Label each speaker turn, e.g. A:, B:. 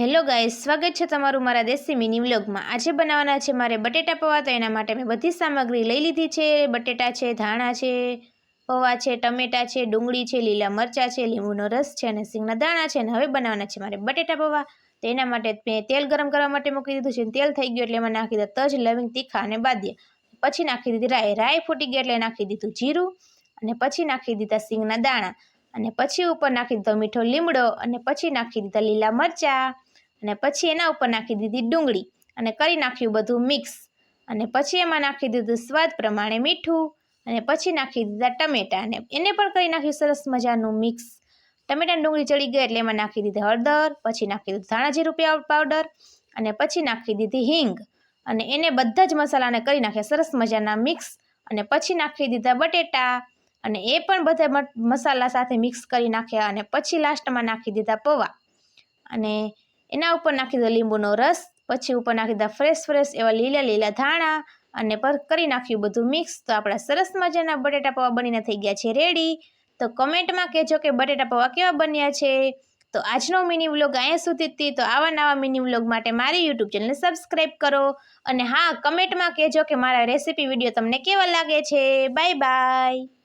A: Hello guys સ્વાગત છે તમારું મારા દેશી મિની વ્લોગમાં આજે બનાવવાના છે મારે બટેટા પૌવા, તો એના માટે મેં બધી સામગ્રી લઈ લીધી છે. બટેટા છે, ધાણા છે, પૌવા છે, ટમેટા છે, ડુંગળી છે, લીલા મરચાં છે, લીંબુનો રસ છે અને સિંગના દાણા છે. અને હવે બનાવવાના છે મારે બટેટા પૌવા. તો એના માટે મેં તેલ ગરમ કરવા માટે મૂકી દીધું છે તેલ થઈ ગયું એટલે એમાં નાખી દીધા તજ, લવિંગ, તીખા અને બાદિયા. પછી નાખી દીધી રાઈ. રાય ફૂટી ગઈ એટલે નાખી દીધું જીરું અને પછી નાખી દીધા સિંગના દાણા. અને પછી ઉપર નાખી દીધો મીઠો લીમડો અને પછી નાખી દીધા લીલા મરચાં. અને પછી એના ઉપર નાખી દીધી ડુંગળી અને કરી નાખ્યું બધું મિક્સ. અને પછી એમાં નાખી દીધું સ્વાદ પ્રમાણે મીઠું અને પછી નાખી દીધા ટમેટા અને એને પણ કરી નાખ્યું સરસ મજાનું મિક્સ. ટમેટાની ડુંગળી ચડી ગઈ એટલે એમાં નાખી દીધી હળદર, પછી નાખી દીધું ધાણા જીરું પાવડર અને પછી નાખી દીધી હિંગ. અને એને બધા જ મસાલાને કરી નાખ્યા સરસ મજાના મિક્સ અને પછી નાખી દીધા બટેટા. અને એ પણ બધા મસાલા સાથે મિક્સ કરી નાખ્યા અને પછી લાસ્ટમાં નાખી દીધા પૌવા. અને એના ઉપર નાખી દીધો લીંબુનો રસ, પછી ઉપર નાખી દીધા ફ્રેશ ફ્રેશ એવા લીલા લીલા ધાણા અને પર કરી નાખ્યું બધું મિક્સ તો આપણા સરસ મજાના બટેટા પૌવા બનીને થઈ ગયા છે રેડી તો કમેન્ટમાં કહેજો કે બટેટા પૌવા કેવા બન્યા છે. તો આજનો મિની વ્લોગ અહીંયા સુધી હતી. તો આવા નવા મિની વ્લોગ માટે મારી યુટ્યુબ ચેનલને સબસ્ક્રાઈબ કરો. અને હા, કમેન્ટમાં કહેજો કે મારા રેસીપી વીડિયો તમને કેવા લાગે છે. Bye bye